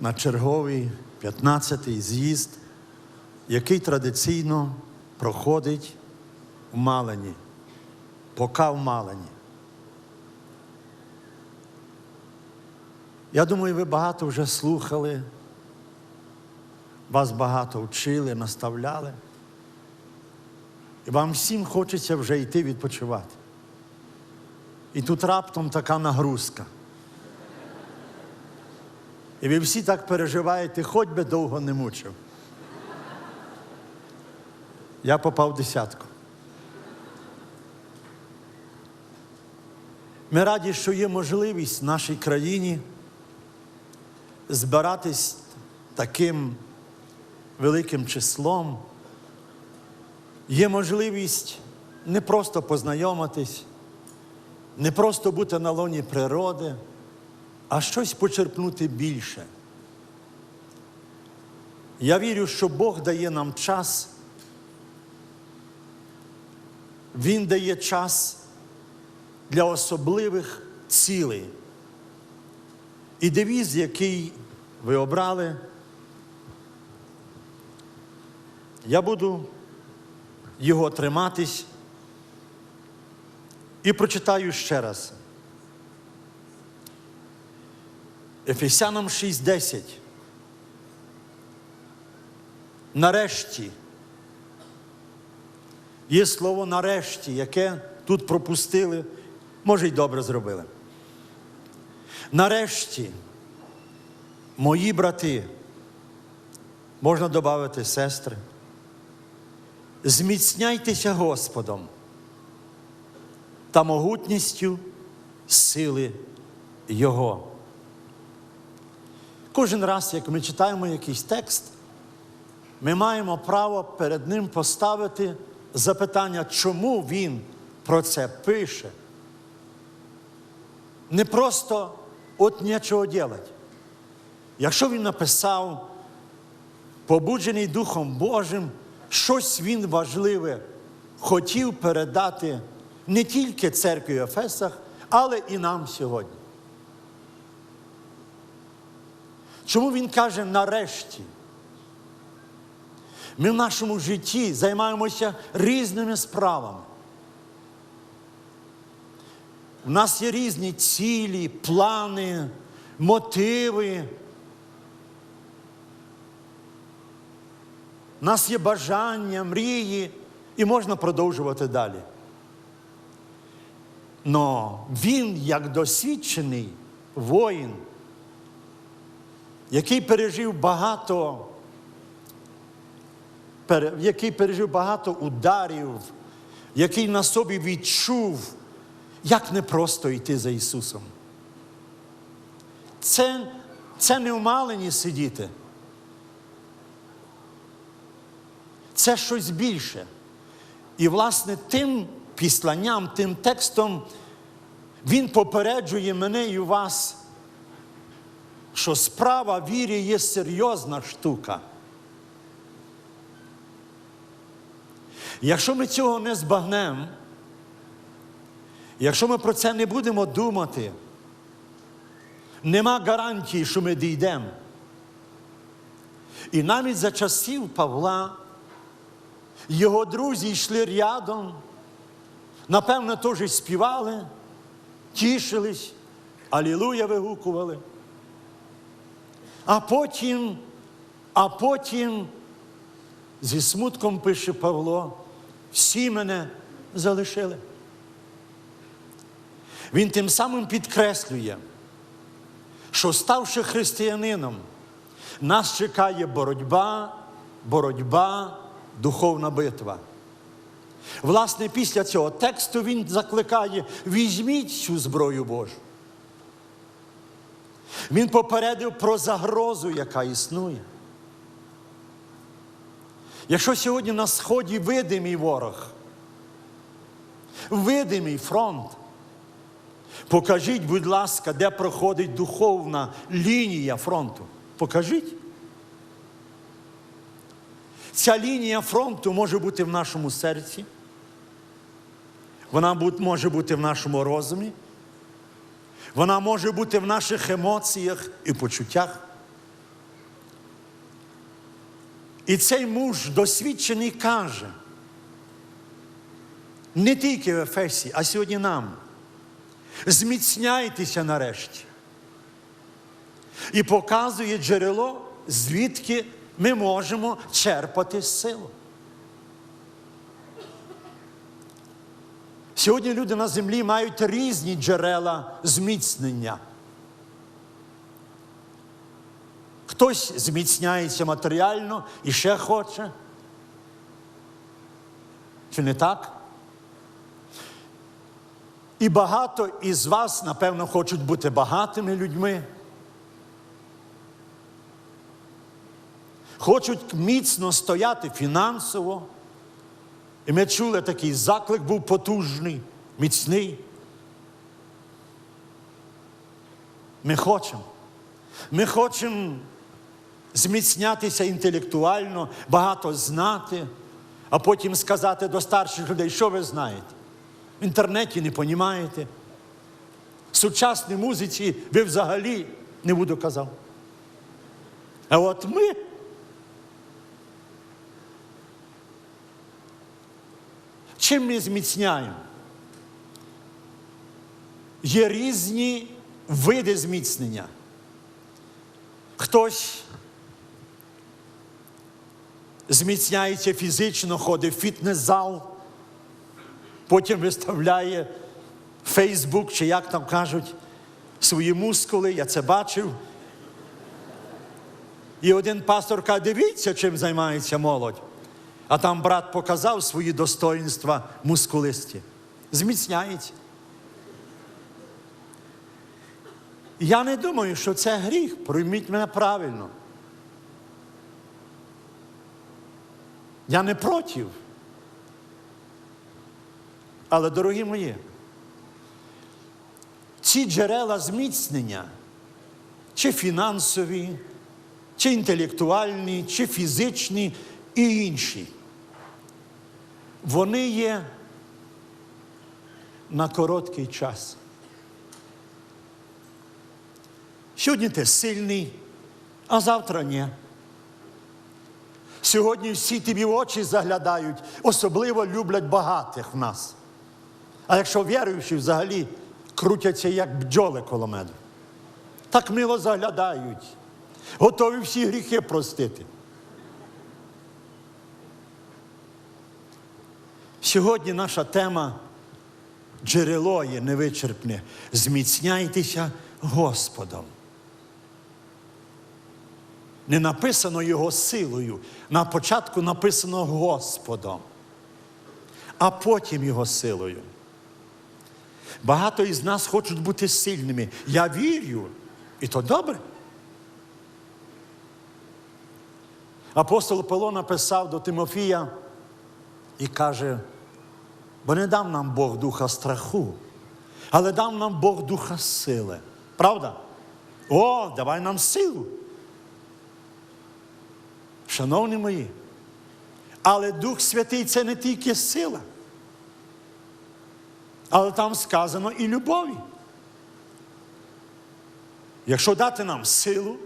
на черговий 15-й з'їзд, який традиційно проходить в Малині, пока в Малині. Я думаю, ви багато вже слухали, вас багато вчили, наставляли. І вам всім хочеться вже йти відпочивати. І тут раптом така нагрузка. І ви всі так переживаєте, хоч би довго не мучив. Я попав в десятку. Ми раді, що є можливість в нашій країні збиратись таким великим числом. Є можливість не просто познайомитись, не просто бути на лоні природи, а щось почерпнути більше. Я вірю, що Бог дає нам час. Він дає час для особливих цілей. І девіз, який ви обрали, я буду його триматись і прочитаю ще раз. Ефесянам 6:10. Нарешті. Є слово нарешті, яке тут пропустили, може й добре зробили. Нарешті, мої брати, можна додати сестри, зміцняйтеся Господом та могутністю сили Його. Кожен раз, як ми читаємо якийсь текст, ми маємо право перед ним поставити запитання, чому він про це пише. Не просто от нічого делать. Якщо він написав, побуджений Духом Божим, щось він важливе хотів передати не тільки церкві в Ефесах, але і нам сьогодні. Чому він каже нарешті? Ми в нашому житті займаємося різними справами. У нас є різні цілі, плани, мотиви. У нас є бажання, мрії, і можна продовжувати далі. Но він, як досвідчений воїн, який пережив багато, який пережив багато ударів, який на собі відчув, як непросто йти за Ісусом. Це, це не в Малині сидіти. Це щось більше. І, власне, тим післанням, тим текстом він попереджує мене і вас, що справа вірі є серйозна штука. Якщо ми цього не збагнемо, якщо ми про це не будемо думати, нема гарантії, що ми дійдемо. І навіть за часів Павла його друзі йшли рядом, напевно, теж співали, тішились, Алілуя вигукували. А потім, а потім зі смутком пише Павло, всі мене залишили. Він тим самим підкреслює, що ставши християнином, нас чекає боротьба, боротьба, духовна битва. Власне, після цього тексту він закликає: візьміть цю зброю Божу. Він попередив про загрозу, яка існує. Якщо сьогодні на сході видимий ворог, видимий фронт, покажіть, будь ласка, де проходить духовна лінія фронту. Покажіть. Ця лінія фронту може бути в нашому серці, вона може бути в нашому розумі, вона може бути в наших емоціях і почуттях. І цей муж досвідчений каже, не тільки в Ефесі, а сьогодні нам. Зміцняйтеся нарешті. І показує джерело, звідки ми можемо черпати силу. Сьогодні люди на землі мають різні джерела зміцнення. Хтось зміцняється матеріально і ще хоче. Чи не так? І багато із вас, напевно, хочуть бути багатими людьми. Хочуть міцно стояти фінансово. І ми чули такий заклик був потужний, міцний. Ми хочемо. Ми хочемо зміцнятися інтелектуально, багато знати, а потім сказати до старших людей, що ви знаєте. В інтернеті не понімаєте. В сучасній музиці ви взагалі не буду казав. А от ми. Чим ми зміцняємо? Є різні види зміцнення. Хтось зміцняється фізично, ходить в фітнес-зал, потім виставляє Фейсбук, чи як там кажуть, свої мускули, я це бачив. І один пастор каже, дивіться, чим займається молодь. А там брат показав свої достоїнства мускулисті. Зміцняється. Я не думаю, що це гріх. Прийміть мене правильно. Я не проти. Але, дорогі мої, ці джерела зміцнення, чи фінансові, чи інтелектуальні, чи фізичні і інші, вони є на короткий час. Сьогодні ти сильний, а завтра ні. Сьогодні всі тобі в очі заглядають, особливо люблять багатих в нас. А якщо віруючі, взагалі крутяться, як бджоли коло меду. Так мило заглядають, готові всі гріхи простити. Сьогодні наша тема джерело є невичерпне. Зміцняйтеся Господом. Не написано Його силою. На початку написано Господом, а потім Його силою. Багато із нас хочуть бути сильними. Я вірю, і то добре. Апостол Павло написав до Тимофія і каже, бо не дав нам Бог духа страху, але дав нам Бог духа сили. Правда? О, давай нам силу. Шановні мої, але Дух Святий це не тільки сила, але там сказано і любові. Якщо дати нам силу,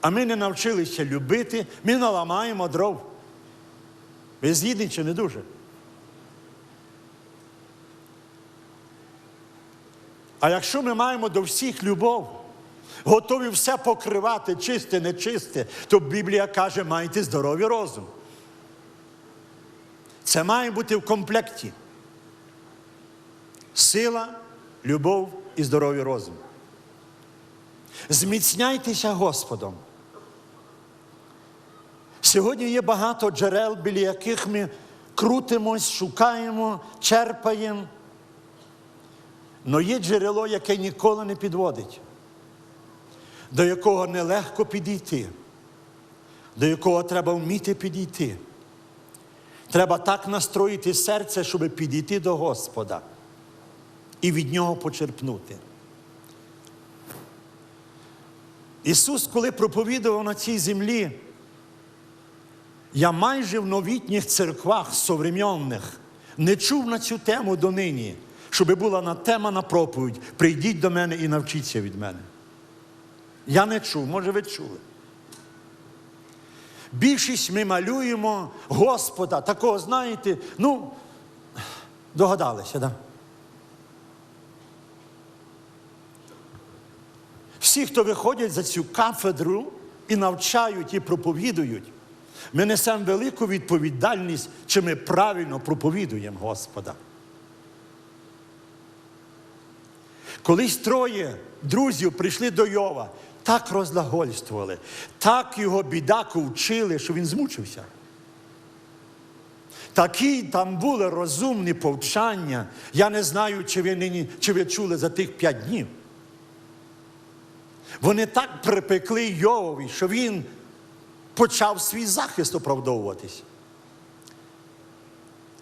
а ми не навчилися любити, ми наламаємо дров. Ви згідні чи не дуже? А якщо ми маємо до всіх любов, готові все покривати, чисте, нечисте, то Біблія каже, майте здоровий розум. Це має бути в комплекті. Сила, любов і здоровий розум. Зміцняйтеся Господом. Сьогодні є багато джерел, біля яких ми крутимось, шукаємо, черпаємо. Но є джерело, яке ніколи не підводить, до якого нелегко підійти, до якого треба вміти підійти. Треба так настроїти серце, щоб підійти до Господа і від нього почерпнути. Ісус, коли проповідував на цій землі, я майже в новітніх церквах современних не чув на цю тему донині, щоб була на тема на проповідь. Прийдіть до мене і навчіться від мене. Я не чув, може, ви чули. Більшість ми малюємо Господа, такого, знаєте, ну, догадалися, так? Да? Всі, хто виходять за цю кафедру і навчають і проповідують, ми несемо велику відповідальність, чи ми правильно проповідуємо Господа. Колись троє друзів прийшли до Йова, так розлагольствували, так його бідаку вчили, що він змучився. Такі там були розумні повчання. Я не знаю, чи ви нині, чи ви чули за тих п'ять днів. Вони так припекли Йовові, що він почав свій захист оправдовуватись.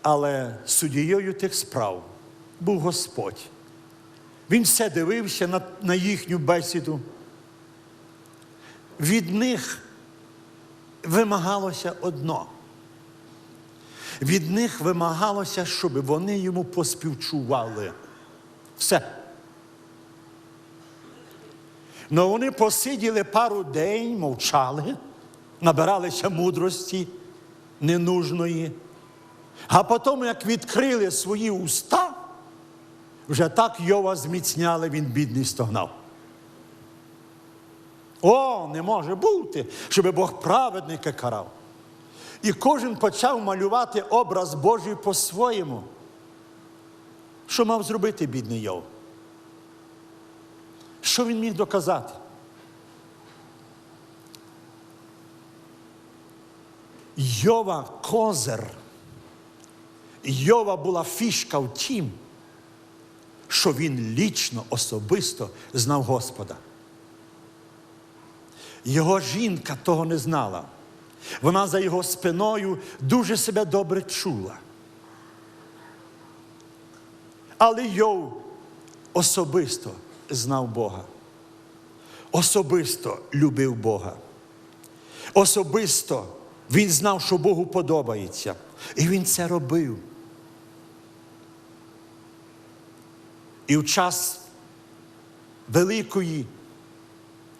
Але суддєю тих справ був Господь. Він все дивився на, на їхню бесіду. Від них вимагалося одно. Від них вимагалося, щоб вони йому поспівчували. Все. Ну вони посиділи пару день, мовчали, набиралися мудрості ненужної. А потім, як відкрили свої уста, вже так Йова зміцняли, він бідний стогнав. О, не може бути, щоб Бог праведника карав. І кожен почав малювати образ Божий по-своєму. Що мав зробити бідний Йов? Що він міг доказати? Йова козир. Йова була фішка в тім, що він лічно, особисто знав Господа. Його жінка того не знала. Вона за його спиною дуже себе добре чула. Але Йов особисто знав Бога. Особисто любив Бога. Особисто він знав, що Богу подобається. І він це робив. І в час великої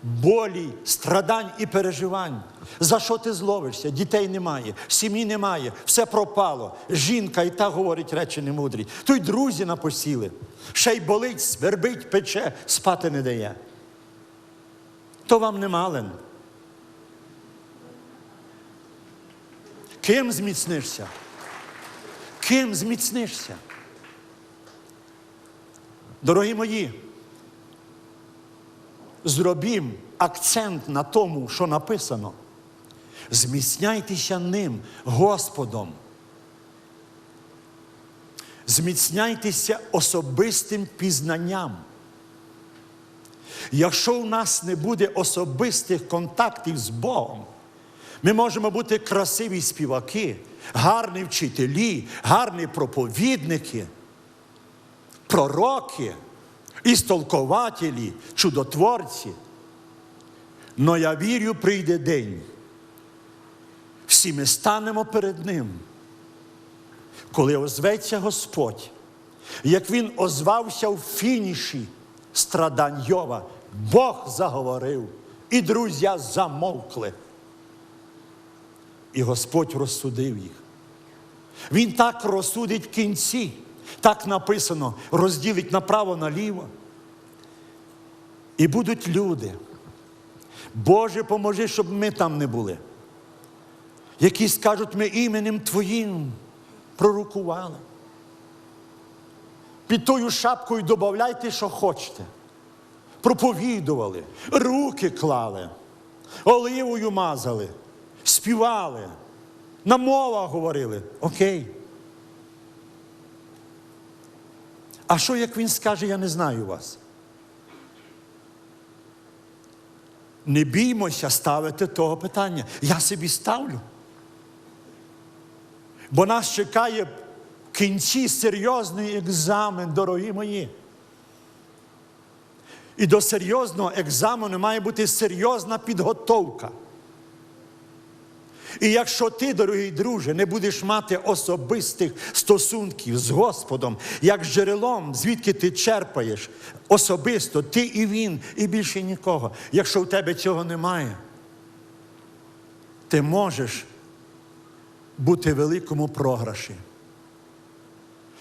болі, страдань і переживань. За що ти зловишся? Дітей немає, сім'ї немає, все пропало. Жінка і та говорить речі немудрі. То й друзі напосіли. Ще й болить, свербить, пече, спати не дає. То вам не мален. Ким зміцнишся? Ким зміцнишся? Дорогі мої, зробім акцент на тому, що написано. Зміцняйтеся ним, Господом. Зміцняйтеся особистим пізнанням. Якщо у нас не буде особистих контактів з Богом, ми можемо бути красиві співаки, гарні вчителі, гарні проповідники, пророки, істолкователі, чудотворці. Но я вірю, прийде день. Всі ми станемо перед Ним, коли озветься Господь, як Він озвався в фініші страдань Йова, Бог заговорив, і друзі замовкли. І Господь розсудив їх. Він так розсудить кінці, так написано, розділить направо наліво. І будуть люди. Боже, поможи, щоб ми там не були. Які скажуть, ми іменем Твоїм пророкували. Під тою шапкою додавайте, що хочете. Проповідували, руки клали, оливою мазали, співали, на мовах говорили. Окей. А що, як він скаже, я не знаю вас? Не біймося ставити того питання. Я собі ставлю. Бо нас чекає в кінці серйозний екзамен, дорогі мої. І до серйозного екзамену має бути серйозна підготовка. І якщо ти, дорогий друже, не будеш мати особистих стосунків з Господом, як джерелом, звідки ти черпаєш особисто, ти і він, і більше нікого. Якщо в тебе цього немає, ти можеш бути в великому програші.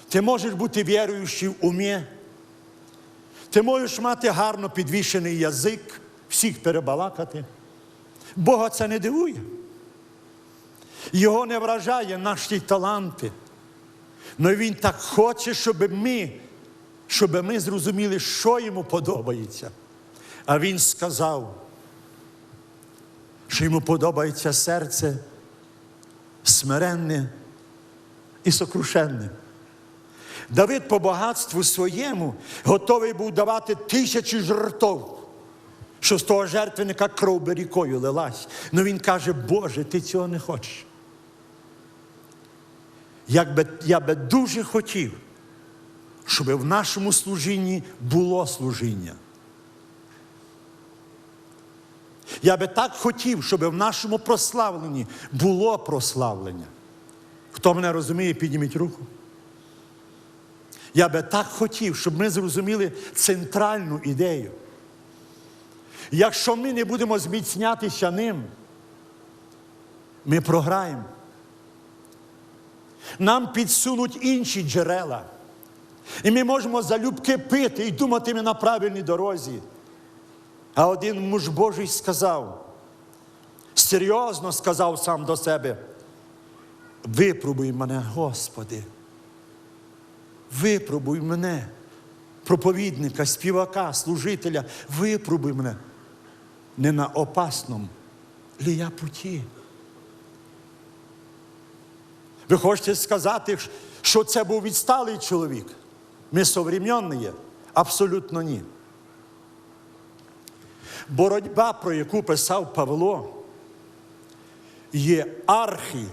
Ти можеш бути віруючий в умі. Ти можеш мати гарно підвішений язик, всіх перебалакати. Бога це не дивує. Його не вражає наші таланти. Але Він так хоче, щоб ми, щоб ми зрозуміли, що йому подобається. А він сказав, що йому подобається серце смиренне і сокрушенне. Давид по багатству своєму готовий був давати тисячі жертв, що з того жертвенника кров би рікою лилась. Ну він каже, Боже, ти цього не хочеш. Як би, я би дуже хотів, щоб в нашому служінні було служіння. Я би так хотів, щоб в нашому прославленні було прославлення. Хто мене розуміє, підніміть руку. Я би так хотів, щоб ми зрозуміли центральну ідею. Якщо ми не будемо зміцнятися ним, ми програємо. Нам підсунуть інші джерела. І ми можемо залюбки пити і думати ми на правильній дорозі. А один муж Божий сказав, серйозно сказав сам до себе, випробуй мене, Господи. Випробуй мене, проповідника, співака, служителя, випробуй мене не на опасному лі я путі. Ви хочете сказати, що це був відсталий чоловік? Ми современні є? Абсолютно ні. Боротьба, про яку писав Павло, є архі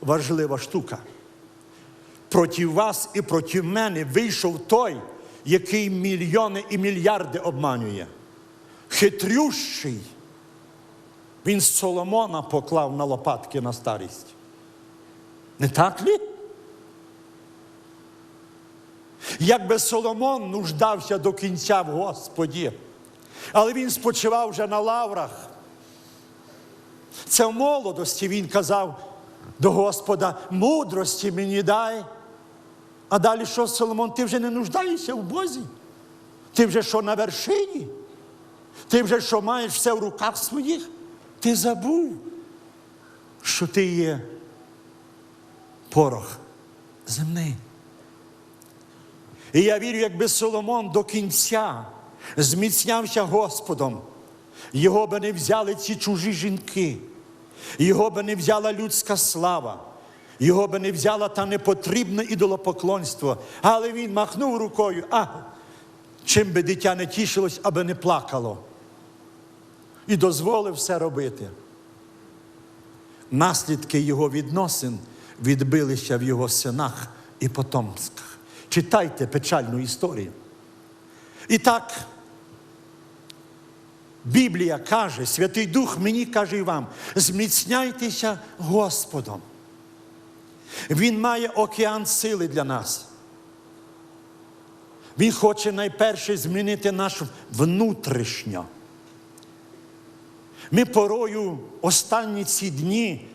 важлива штука. Проти вас і проти мене вийшов той, який мільйони і мільярди обманює. Хитрющий. Він Соломона поклав на лопатки на старість. Не так лі? Якби Соломон нуждався до кінця в Господі, але він спочивав вже на лаврах. Це в молодості він казав до Господа, мудрості мені дай. А далі що, Соломон, ти вже не нуждаєшся в Бозі? Ти вже що на вершині? Ти вже що маєш все в руках своїх? Ти забув, що ти є порох земний. І я вірю, якби Соломон до кінця зміцнявся Господом, його би не взяли ці чужі жінки, його би не взяла людська слава, його би не взяла та непотрібне ідолопоклонство. Але він махнув рукою, а чим би дитя не тішилось, аби не плакало. І дозволив все робити. Наслідки його відносин відбилися в його синах і потомствах. Читайте печальну історію. І так, Біблія каже, Святий Дух мені каже і вам, зміцняйтеся Господом. Він має океан сили для нас. Він хоче найперше змінити наш внутрішньо. Ми порою останні ці дні,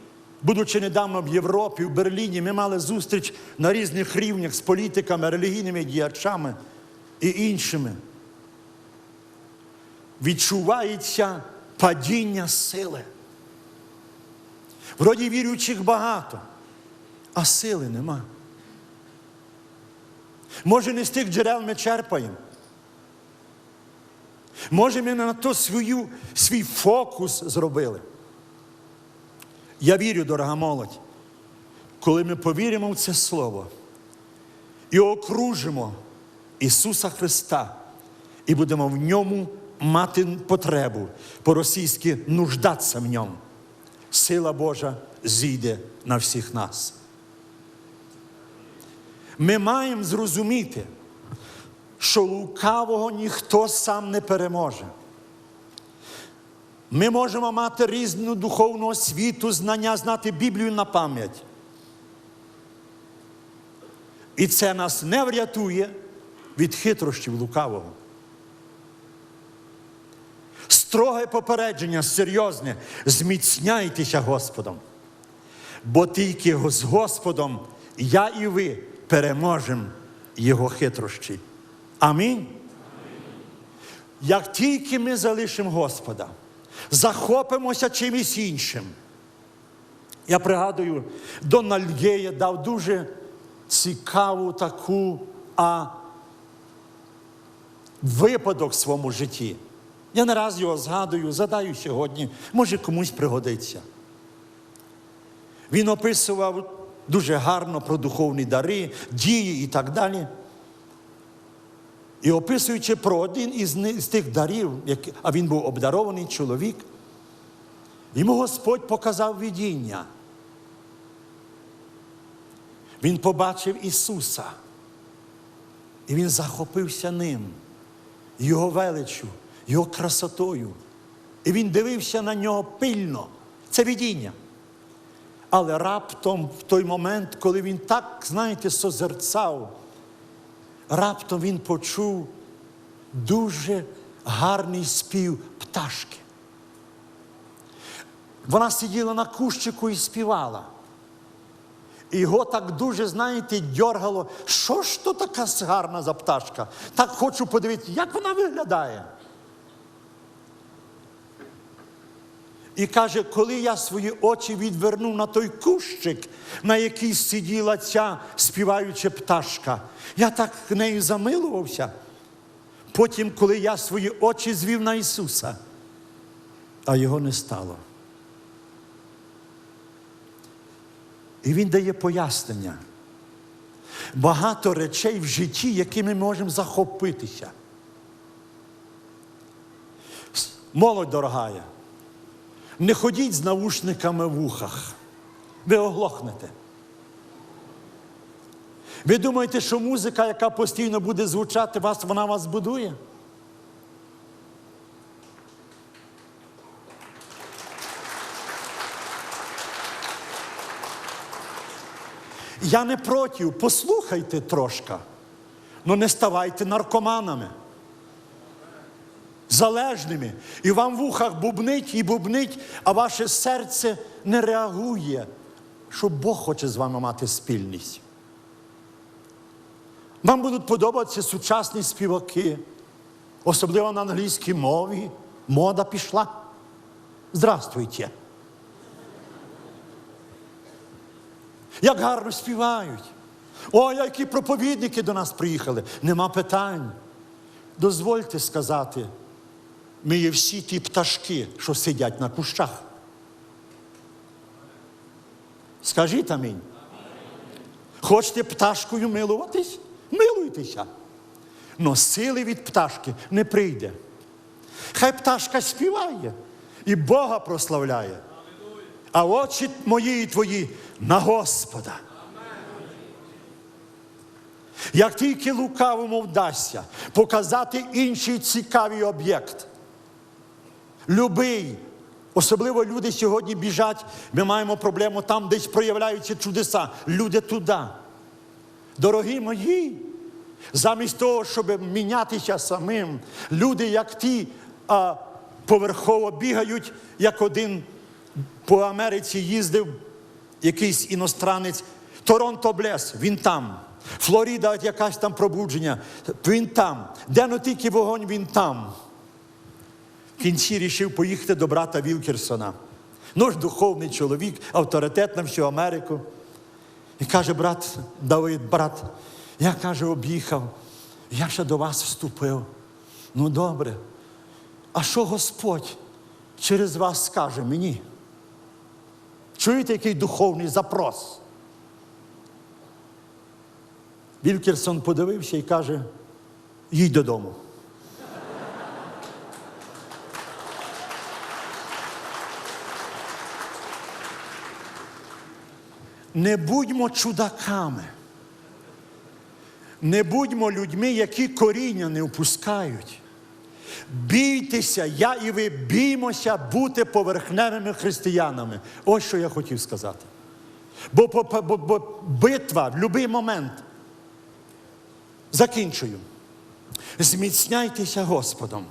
будучи недавно в Європі, в Берліні, ми мали зустріч на різних рівнях з політиками, релігійними діячами і іншими. Відчувається падіння сили. Вроді віруючих багато, а сили нема. Може, не з тих джерел ми черпаємо. Може, ми на то свою, свій фокус зробили. Я вірю, дорога молодь, коли ми повіримо в це Слово і окружимо Ісуса Христа і будемо в ньому мати потребу, по-російськи нуждатися в ньому, сила Божа зійде на всіх нас. Ми маємо зрозуміти, що лукавого ніхто сам не переможе. Ми можемо мати різну духовну освіту, знання, знати Біблію на пам'ять. І це нас не врятує від хитрощів лукавого. Строге попередження, серйозне. Зміцняйтеся Господом. Бо тільки з Господом я і ви переможемо Його хитрощі. Амінь. Як тільки ми залишимо Господа, захопимося чимось іншим. Я пригадую, Дональд Гея дав дуже цікаву таку а, випадок в своєму житті. Я не раз його згадую, задаю сьогодні, може комусь пригодиться. Він описував дуже гарно про духовні дари, дії і так далі. І описуючи про один із тих дарів, а він був обдарований чоловік, йому Господь показав видіння. Він побачив Ісуса. І він захопився ним, Його величчю, Його красотою. І він дивився на нього пильно. Це видіння. Але раптом, в той момент, коли він так, знаєте, созерцав, раптом він почув дуже гарний спів пташки. Вона сиділа на кущику і співала. Його так дуже, знаєте, дьоргало, що ж то така гарна за пташка? Так хочу подивитися, як вона виглядає. І каже, коли я свої очі відвернув на той кущик, на який сиділа ця співаюча пташка, я так нею замилувався. Потім, коли я свої очі звів на Ісуса, а його не стало. І він дає пояснення. Багато речей в житті, якими ми можемо захопитися. Молодь дорогая, не ходіть з наушниками в ухах. Ви оглохнете. Ви думаєте, що музика, яка постійно буде звучати вас, вона вас будує? Я не проти, послухайте трошки, але не ставайте наркоманами. Залежними. І вам в ухах бубнить і бубнить, а ваше серце не реагує, що Бог хоче з вами мати спільність. Вам будуть подобатися сучасні співаки, особливо на англійській мові. Мода пішла. Здравствуйте. Як гарно співають. Ой, які проповідники до нас приїхали. Нема питань. Дозвольте сказати, ми є всі ті пташки, що сидять на кущах. Скажіть амінь. Хочете пташкою милуватись? Милуйтеся. Но сили від пташки не прийде. Хай пташка співає і Бога прославляє. А очі мої і твої на Господа. Як тільки лукавому вдасться показати інший цікавий об'єкт, любий, особливо люди сьогодні біжать, ми маємо проблему там, десь проявляються чудеса. Люди туди. Дорогі мої, замість того, щоб мінятися самим, люди, як ті, а, поверхово бігають, як один по Америці їздив якийсь іностранець. Торонто Блес, він там. Флоріда, якась там пробудження, він там. Де ну тільки вогонь, він там. В кінці рішив поїхати до брата Вілкерсона. Ну ж духовний чоловік, авторитет на всю Америку. І каже, брат Давид, брат, я каже, об'їхав, я ще до вас вступив. Ну добре. А що Господь через вас скаже мені? Чуєте, який духовний запрос? Вілкерсон подивився і каже: їдь додому. Не будьмо чудаками. Не будьмо людьми, які коріння не впускають. Бійтеся, я і ви біймося бути поверхневими християнами. Ось що я хотів сказати. Бо, бо, бо, бо битва в будь-який момент. Закінчую. Зміцняйтеся Господом.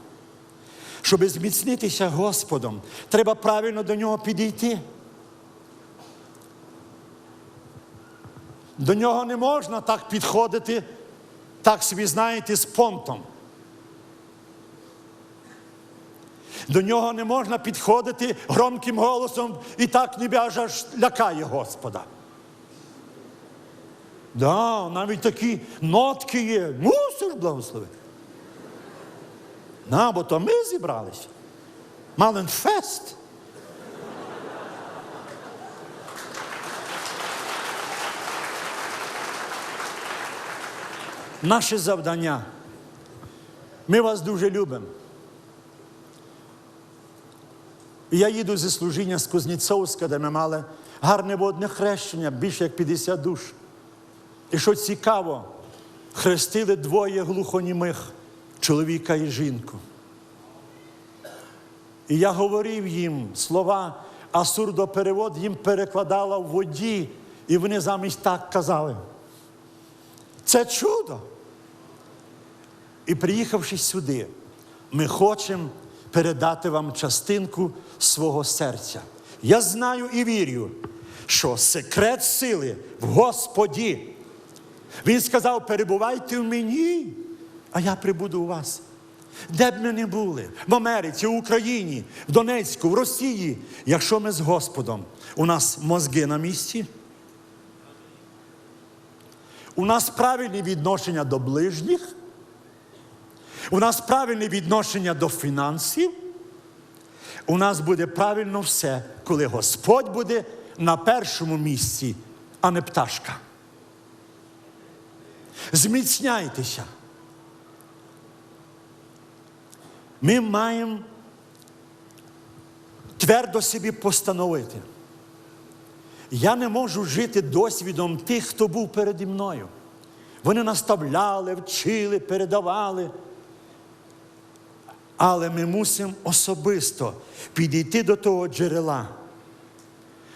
Щоб зміцнитися Господом, треба правильно до нього підійти. До нього не можна так підходити, так собі знаєте, з понтом. До нього не можна підходити громким голосом і так ніби аж лякає Господа. Да, навіть такі нотки є. Мусиш благословити. На, бо то ми зібралися. Маленфест. Наше завдання. Ми вас дуже любимо. Я їду зі служіння з Кузнєцовська, де ми мали гарне водне хрещення, більше як 50 душ. І що цікаво, хрестили двоє глухонімих чоловіка і жінку. І я говорив їм слова, а сурдоперевод їм перекладала в воді, і вони замість так казали. Це чудо. І приїхавши сюди, ми хочемо передати вам частинку свого серця. Я знаю і вірю, що секрет сили в Господі. Він сказав: перебувайте в мені, а я прибуду у вас. Де б ми не були, в Америці, в Україні, в Донецьку, в Росії, якщо ми з Господом, у нас мозги на місці, у нас правильні відношення до ближніх, у нас правильне відношення до фінансів, у нас буде правильно все, коли Господь буде на першому місці, а не пташка. Зміцняйтеся. Ми маємо твердо собі постановити. Я не можу жити досвідом тих, хто був переді мною. Вони наставляли, вчили, передавали. Але ми мусимо особисто підійти до того джерела,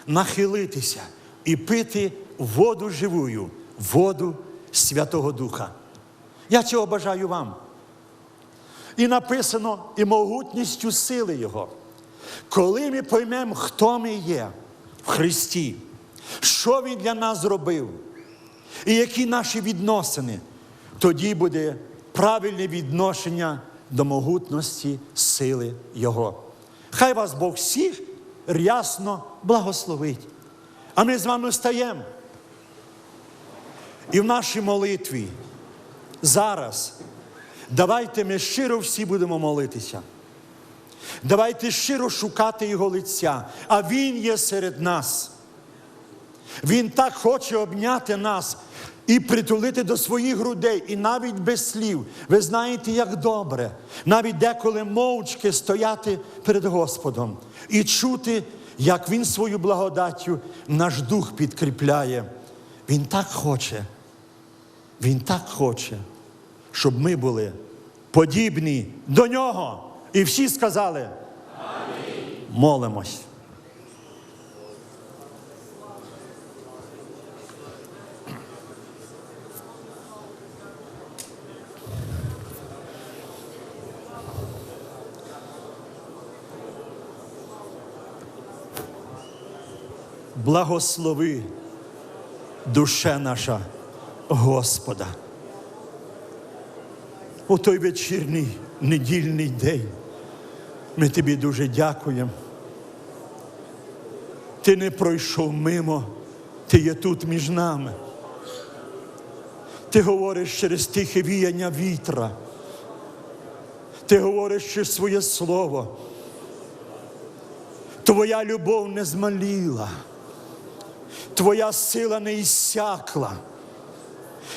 нахилитися і пити воду живую, воду Святого Духа. Я цього бажаю вам. І написано і могутністю сили Його. Коли ми поймемо, хто ми є в Христі, що Він для нас зробив, і які наші відносини, тоді буде правильне відношення до могутності сили Його. Хай вас Бог всіх рясно благословить. А ми з вами стаємо. І в нашій молитві зараз давайте ми щиро всі будемо молитися. Давайте щиро шукати Його лиця, а Він є серед нас. Він так хоче обняти нас і притулити до своїх грудей, і навіть без слів. Ви знаєте, як добре, навіть деколи мовчки стояти перед Господом і чути, як Він свою благодаттю наш дух підкріпляє. Він так хоче, Він так хоче, щоб ми були подібні до нього. І всі сказали: молимось. Благослови душе наша Господа. У той вечірній недільний день ми тобі дуже дякуємо. Ти не пройшов мимо, ти є тут між нами. Ти говориш через тихе віяння вітра. Ти говориш через своє слово. Твоя любов не змаліла, Твоя сила не іссякла,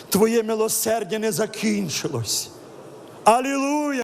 Твоє милосердя не закінчилось. Алілуя!